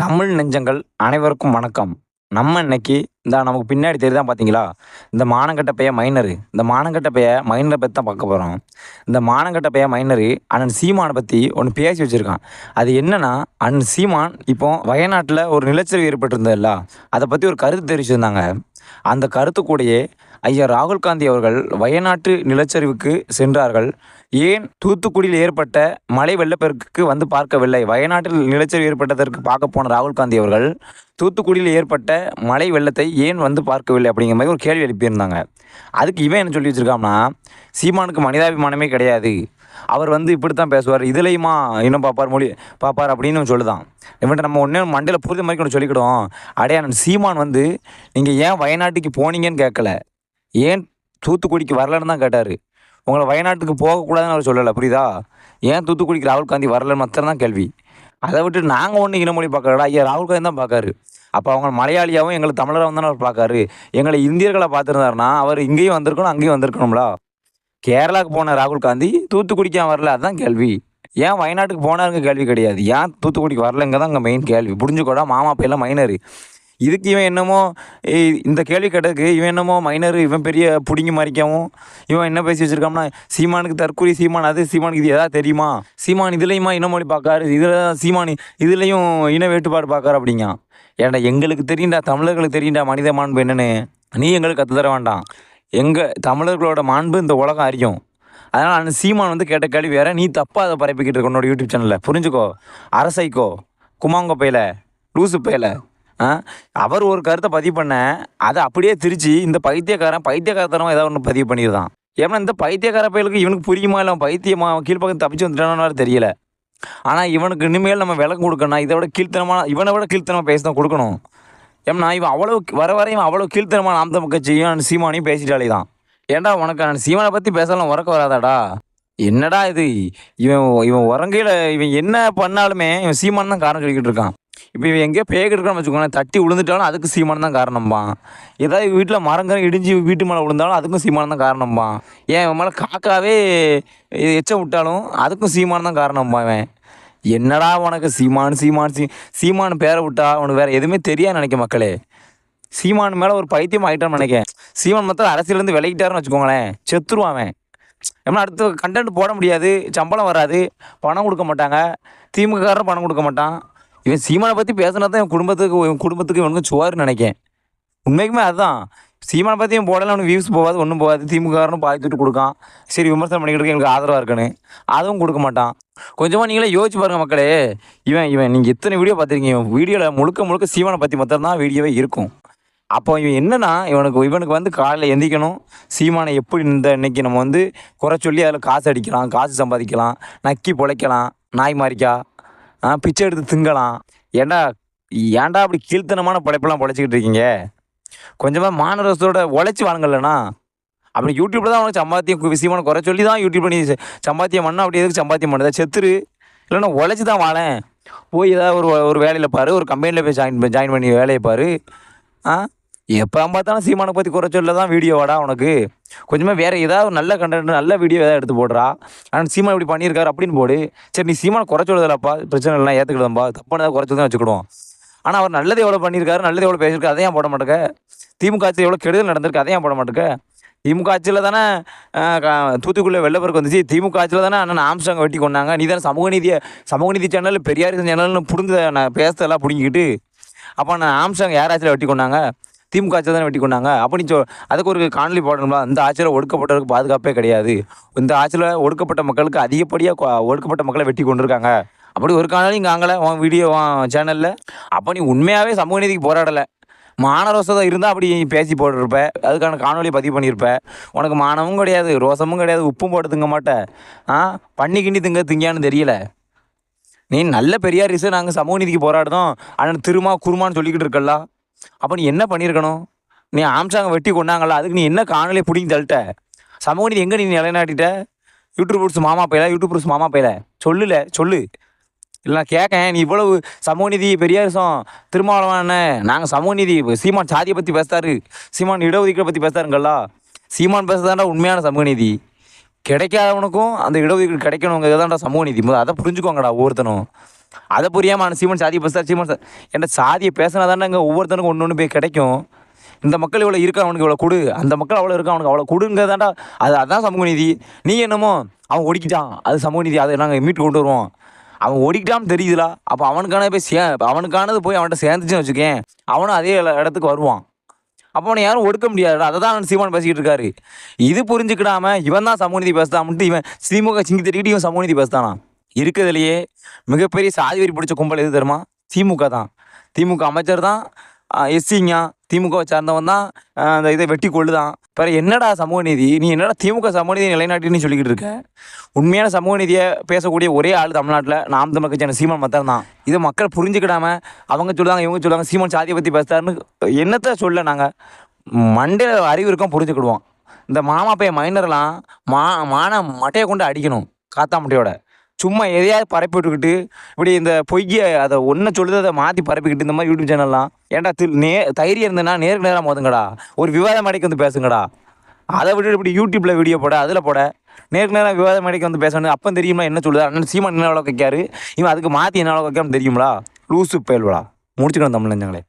தமிழ் நெஞ்சங்கள் அனைவருக்கும் வணக்கம். நம்ம இன்னைக்கு இந்த நமக்கு பின்னாடி தெரியுதான் பார்த்தீங்களா இந்த மானங்கட்ட பைய மைனரு. இந்த மானங்கட்ட பைய மைனரை பற்றி தான் பார்க்க போகிறோம் இந்த மானங்கட்ட பைய மைனரு அண்ணன் சீமானை பற்றி ஒன்று பேசி வச்சுருக்கான். அது என்னென்னா அண்ணன் சீமான் இப்போ வயநாட்டில் ஒரு நிலச்சரிவு ஏற்பட்டிருந்ததில்ல? அதை பற்றி ஒரு கருத்து தெரிவிச்சிருந்தாங்க. அந்த கருத்து கூடயே ஐயா ராகுல் காந்தி அவர்கள் வயநாட்டு நிலச்சரிவுக்கு சென்றார்கள். ஏன் தூத்துக்குடியில் ஏற்பட்ட மழை வெள்ளப்பெருக்குக்கு வந்து பார்க்கவில்லை? வயநாட்டில் நிலச்சரிவு ஏற்பட்டதற்கு பார்க்க போன ராகுல் காந்தி அவர்கள் தூத்துக்குடியில் ஏற்பட்ட மழை வெள்ளத்தை ஏன் வந்து பார்க்கவில்லை அப்படிங்கிற மாதிரி ஒரு கேள்வி எழுப்பியிருந்தாங்க. அதுக்கு இவன் என்ன சொல்லி வச்சிருக்கான்னா சீமானுக்கு மனிதாபிமானமே கிடையாது. அவர் வந்து இப்படி தான் பேசுவார். இதுலையுமா? இன்னும் பார்ப்பார் மொழி பார்ப்பார் அப்படின்னு சொல்லுதான். இவன்ட்ட நம்ம ஒன்றே மண்டையில் புரித மாதிரி ஒன்று சொல்லிக்கிடுவோம். அடையாளன் சீமான் வந்து நீங்கள் ஏன் வயநாட்டுக்கு போனீங்கன்னு கேட்கல? ஏன் தூத்துக்குடிக்கு வரலன்னு தான் கேட்டார். உங்களை வயநாட்டுக்கு போகக்கூடாதுன்னு அவர் சொல்லலை புரியுதா? ஏன் தூத்துக்குடிக்கு ராகுல் காந்தி வரலன்னு மாத்திரம் தான் கேள்வி. அதை விட்டு நாங்கள் ஒன்றும் இனமொழி பார்க்கறடா ஐயா ராகுல் காந்தி தான் பார்க்காரு. அப்போ அவங்க மலையாளியாகவும் எங்களை தமிழராகவும் தானே அவர் பார்க்காரு. எங்களை இந்தியர்களை பார்த்துருந்தாருன்னா அவர் இங்கேயும் வந்திருக்கணும் அங்கேயும் வந்திருக்கணும்ல? கேரளாவுக்கு போன ராகுல் காந்தி தூத்துக்குடிக்கு ஏன் வரல? அதுதான் கேள்வி. ஏன் வயநாட்டுக்கு போனாருங்க கேள்வி கிடையாது. ஏன் தூத்துக்குடிக்கு வரலங்க தான் அங்கே மெயின் கேள்வி. புரிஞ்சுக்கோடா மாமா பையெல்லாம் மைனரு இதுக்கு இவன் என்னமோ இந்த கேள்வி கேட்டதுக்கு இவன் என்னமோ மைனர் இவன் பெரிய பிடிங்கி மறிக்கவும் இவன் என்ன பேசி வச்சிருக்கான்னா சீமானுக்கு தற்கொலை சீமான் அது சீமானுக்கு இது எதாவது தெரியுமா? சீமான் இதுலேயுமா இனமொழி பார்க்காரு இதில் சீமான் இதுலேயும் இன வேட்டுப்பாடு பார்க்காரு அப்படிங்க. ஏன்டா எங்களுக்கு தெரியும்டா தமிழர்களுக்கு தெரியும்டா மனித மாண்பு என்னென்னு. நீ எங்களுக்கு கற்று தர வேண்டாம். எங்கள் தமிழர்களோட மாண்பு இந்த உலகம் அறியும். அதனால் அந்த சீமான் வந்து கேட்ட கேள்வி வேற நீ தப்பாக அதை பரப்பிக்கிட்டு இருக்க உன்னோட யூடியூப் சேனலில் புரிஞ்சுக்கோ. அரசைக்கோ. குமாங்கோ பையில லூசு பையில அவர் ஒரு கருத்தை பதிவு பண்ண அதை அப்படியே திரிச்சு இந்த பைத்தியக்காரன் பைத்தியக்காரத்தனமாக ஏதாவது ஒன்று பதிவு பண்ணிடுதான் ஏன்னா இந்த பைத்தியக்கார பயலுக்கு இவனுக்கு புரியுமா? இல்லை அவன் பைத்தியமா? அவன் கீழ்ப்பக்கம் தப்பிச்சு வந்துட்டானு தெரியல. ஆனால் இவனுக்கு இனிமேல் நம்ம விளக்கம் கொடுக்கணும் இதை விட கீழ்த்தனமான இவனை விட கீழ்த்தனமாக பேச தான் கொடுக்கணும். ஏன்னா இவன் அவ்வளோ வர வர இவன் அவ்வளோ கீழ்த்தனமான நாம் கட்சியும் சீமானையும் பேசிட்டாலே தான். ஏன்டா உனக்கு நான் சீமானை பற்றி பேசலாம் உறக்க வராதாடா? என்னடா இது? இவன் இவன் உறங்கையில் இவன் என்ன பண்ணாலுமே இவன் சீமான் தான் காரணம் சொல்லிக்கிட்டு இருக்கான். இப்போ இவன் எங்கேயோ பேய்கிட்டு இருக்கான்னு வச்சுக்கோங்களேன் தட்டி விழுந்துட்டாலும் அதுக்கு சீமானம் தான் காரணம்பா. ஏதாவது வீட்டில் மரங்கரம் இடிஞ்சு வீட்டு மேலே விழுந்தாலும் அதுக்கும் சீமானம் தான் காரணம்பா. ஏன் இவன் மேலே காக்காவே எச்சம் விட்டாலும் அதுக்கும் சீமானம் தான் காரணம்பா இவன். என்னடா உனக்கு சீமான் சீமான் சீ சீமான் பேரை விட்டா உனக்கு வேறு எதுவுமே தெரியாது நினைக்க மக்களே. சீமான் மேலே ஒரு பைத்தியம் ஆகிட்டான்னு நினைக்கேன். சீமான் மொத்தம் அரசியலேருந்து விலகிட்டாருன்னு வச்சுக்கோங்களேன். செத்துருவான் அவன். ஏன்னா அடுத்து கண்டென்ட் போட முடியாது சம்பளம் வராது பணம் கொடுக்க மாட்டாங்க திமுககாரர் பணம் கொடுக்க மாட்டான். இவன் சீமானை பற்றி பேசினா தான் என் குடும்பத்துக்கு இவன் குடும்பத்துக்கு இவனுக்கு சுவார்னு நினைக்கேன். உண்மைக்குமே அதுதான் சீமானை பற்றி இவன் போடலாம் அவனுக்கு வியூஸ் போகாது ஒன்றும் போகாது. திமுககாரனும் பாதித்துட்டு கொடுக்கான். சரி விமர்சனம் பண்ணிக்கிட்டு எனக்கு எங்களுக்கு ஆதரவாக இருக்குன்னு அதுவும் கொடுக்க மாட்டான். கொஞ்சமாக நீங்களே யோசிச்சு பாருங்கள் மக்களே. இவன் இவன் நீங்கள் எத்தனை வீடியோ பார்த்துருக்கீங்க. இவன் வீடியோவில் முழுக்க முழுக்க சீமானை பற்றி மட்டும் தான் வீடியோவே இருக்கும். அப்போ இவன் என்னன்னா இவனுக்கு இவனுக்கு வந்து காலையில் எந்திக்கணும். சீமானை எப்படி இந்த இன்னைக்கு நம்ம வந்து குறை சொல்லி அதில் காசு அடிக்கலாம் காசு சம்பாதிக்கலாம் நக்கி பொழைக்கலாம் நாய் மாறிக்கா பிச்சை எடுத்து திங்கலாம். ஏண்டா ஏன்டா அப்படி கீழ்த்தனமான படைப்பெல்லாம் பொழைச்சிக்கிட்டு இருக்கீங்க? கொஞ்சமாக மாநரசோட உழைச்சி வாங்கலண்ணா அப்படி யூடியூப்பில் தான் உனக்கு சம்பாத்தியம் விஷயமான குறை சொல்லி தான் யூடியூப் பண்ணி சம்பாத்தியம் பண்ணா அப்படி எதுக்கு சம்பாத்தியம் பண்ணுதா செத்துரு. இல்லைன்னா உழைச்சி தான் வாழேன். போய் ஏதாவது ஒரு ஒரு வேலையில் பாரு. ஒரு கம்பெனியில் போய் ஜாயின் ஜாயின் பண்ணி வேலையை பாரு. ஆ? எப்போ பார்த்தாலும் சீமானை பற்றி குறை சொல்ல தான் வீடியோவாடா உனக்கு. கொஞ்சமாக வேறு ஏதாவது ஒரு நல்ல கண்டென்ட் நல்ல வீடியோ ஏதாவது எடுத்து போடுறா. ஆனால் சீமான் இப்படி பண்ணியிருக்காரு அப்படின்னு போடு. சரி நீ சீமானை குறை சொல்லுதலப்பா பிரச்சனை இல்லை தப்பான ஏதாவது குறைச்சி தான் வச்சுக்கிடுவோம். ஆனால் அவர் நல்லது எவ்வளோ பண்ணியிருக்காரு நல்லது எவ்வளோ பேசியிருக்காரு அதையும் போட மாட்டேங்க? திமுக ஆட்சியில் எவ்வளோ கெடுதல் நடந்திருக்கு அதையும் போட மாட்டேங்க? திமுக ஆட்சியில் தானே தூத்துக்குள்ளே வெள்ளப்பெருக்கு வந்துச்சு. திமுக ஆட்சியில் தானே அண்ணன் ஆம்சாங்க வெட்டி கொண்டாங்க. நீ தானே சமூக நீதியை சமூக நீதி சேனல் பெரியார் சேனல்னு புரிந்து நான் பேசதெல்லாம் பிடிங்கிக்கிட்டு. அப்போ நான் ஆம்சாங்க யார் ஆட்சியில் வெட்டி கொண்டாங்க? திமுக ஆட்சி தானே வெட்டி கொண்டாங்க? அப்படி சொ அதுக்கு ஒரு காணொலி போடணும்ல? இந்த ஆட்சியில் ஒடுக்கப்பட்டவருக்கு பாதுகாப்பே கிடையாது. இந்த ஆட்சியில் ஒடுக்கப்பட்ட மக்களுக்கு அதிகப்படியாக ஒடுக்கப்பட்ட மக்களை வெட்டி கொண்டிருக்காங்க. அப்படி ஒரு காணொலி இங்கே உன் வீடியோ உன் சேனலில் அப்போ நீ உண்மையாகவே சமூக நீதிக்கு போராடலை. மானரோசம் இருந்தால் அப்படி நீ பேசி போட்டிருப்ப. அதுக்கான காணொலியை பதிவு பண்ணியிருப்ப. உனக்கு மானமும் கிடையாது ரோசமும் கிடையாது உப்பும் போட்டு திங்க மாட்ட. ஆ? பண்ணி கிண்டி திங்க திங்கியான்னு தெரியல. நீ நல்ல பெரியார் ரிசு நாங்கள் சமூக நீதிக்கு போராடுதோம் ஆனால் திருமா குருமான்னு சொல்லிக்கிட்டு இருக்கலாம் அப்போ நீ என்ன பண்ணியிருக்கணும் நீ ஆம்சாங்க வெட்டி கொண்டாங்கல்ல அதுக்கு நீ என்ன காணொலியை பிடிங்கி தள்ளிட்ட? சமூக நீதி எங்கே நீ நிலைநாட்டிட்ட? யூடியூபர்ஸ் மாமா பையல? யூடியூபர்ஸ் மாமா பையல? சொல்லுல சொல்லு. இல்லை நான் கேட்கேன் நீ இவ்வளவு சமூக நீதி பெரியாரிசம் திருமாவளவான நாங்கள் சமூக நீதி சீமான் சாதியை பற்றி பேசுறாரு. சீமான் இடஒதுக்கீடு பற்றி பேசுறாருங்கல்ல? சீமான் பேசுறதாண்டா உண்மையான சமூக நீதி. கிடைக்காதவனுக்கும் அந்த இடஒதுக்கீடு கிடைக்கணுங்கிறது தான்டா சமூக நீதி. அதை புரிஞ்சுக்கோங்கடா ஒவ்வொருத்தனும். அதை புரியாமல் சீமன் சாதியை பேசுகிறார் சீமன் சார் என்ன சாதியை பேசினா தானே இங்கே ஒவ்வொருத்தனுக்கும் ஒன்று ஒன்று போய் கிடைக்கும். இந்த மக்கள் இவ்வளோ இருக்கா அவனுக்கு இவ்வளோ கொடு. அந்த மக்கள் அவ்வளோ இருக்கா அவனுக்கு அவ்வளோ கொடுங்கிறதாண்டா அது அதான் சமூக நீதி. நீ என்னமோ அவன் ஒடிக்கிட்டான் அது சமூக நீதி அதை நாங்கள் மீட்டு கொண்டு வருவோம். அவன் ஓடிக்கிட்டான்னு தெரியுதுல அப்போ அவனுக்கான போய் சே அவனுக்கானது போய் அவன்கிட்ட சேர்ந்துச்சுன்னு வச்சுக்கேன் அவனும் அதே இடத்துக்கு வருவான். அப்போ அவனை யாரும் ஒடுக்க முடியாது அதை தான் அவன் சீமான் பேசிக்கிட்டு இருக்காரு. இது புரிஞ்சுக்கிடாம இவன் தான் சமூக நீதி பேசுதான்ட்டு இவன் ஸ்ரீமுக சிங்கி தட்டிக்கிட்டு இவன் சமூக நீதி பேசுதானா இருக்கிறதுலையே மிகப்பெரிய சாதி வெறி பிடிச்ச கும்பல் எது தெரியுமா? திமுக தான். திமுக அமைச்சர் தான் எஸ்சிங்க. திமுகவை சார்ந்தவன் தான் அந்த இதை வெட்டி கொள்ளுதான். பிற என்னடா சமூக நீதி? நீ என்னடா திமுக சமூக நீதி நிலைநாட்டின்னு சொல்லிக்கிட்டு இருக்க? உண்மையான சமூக நீதியை பேசக்கூடிய ஒரே ஆள் தமிழ்நாட்டில் நாம் தமிழ் கட்சியான சீமான் மத்தம் தான். இதை மக்கள் புரிஞ்சுக்கிடாம அவங்க சொல்லுவாங்க இவங்க சொல்லுவாங்க சீமான் சாதியை பற்றி பேசுறாருன்னு என்னத்தை சொல்ல நாங்கள் மண்டையில் அறிவு இருக்கோம் புரிஞ்சுக்கிடுவோம். இந்த மாமா பையன் மைனர்லாம் மா மான மட்டையை கொண்டு அடிக்கணும் காத்தா முட்டையோட. சும்மா எதையாவது பரப்பி விட்டுக்கிட்டு இப்படி இந்த பொய்யை அதை ஒன்றை சொல்லுது அதை மாற்றி பரப்பிக்கிட்டு இந்த மாதிரி யூடியூப் சேனல்லாம் ஏன்டா திரு நே தைரியம் இருந்ததுன்னா நேருக்கு நேராக மோதுங்கடா. ஒரு விவாத மேடைக்கு வந்து பேசுங்கடா. அதை விட்டு இப்படி யூடியூப்பில் வீடியோ போட அதில் போட நேருக்கு நேராக விவாத மேடைக்கு வந்து பேசணும். அப்போ தெரியுமா என்ன சொல்லுது? அண்ணன் சீமான் என்ன அளவுக்கு வைக்காரு? இவன் அதுக்கு மாற்றி என்ன அளவுக்கு வைக்காம தெரியுங்களா லூசு பயல்வடா முடிச்சுக்கணும் தமிழ் நெஞ்சங்களே.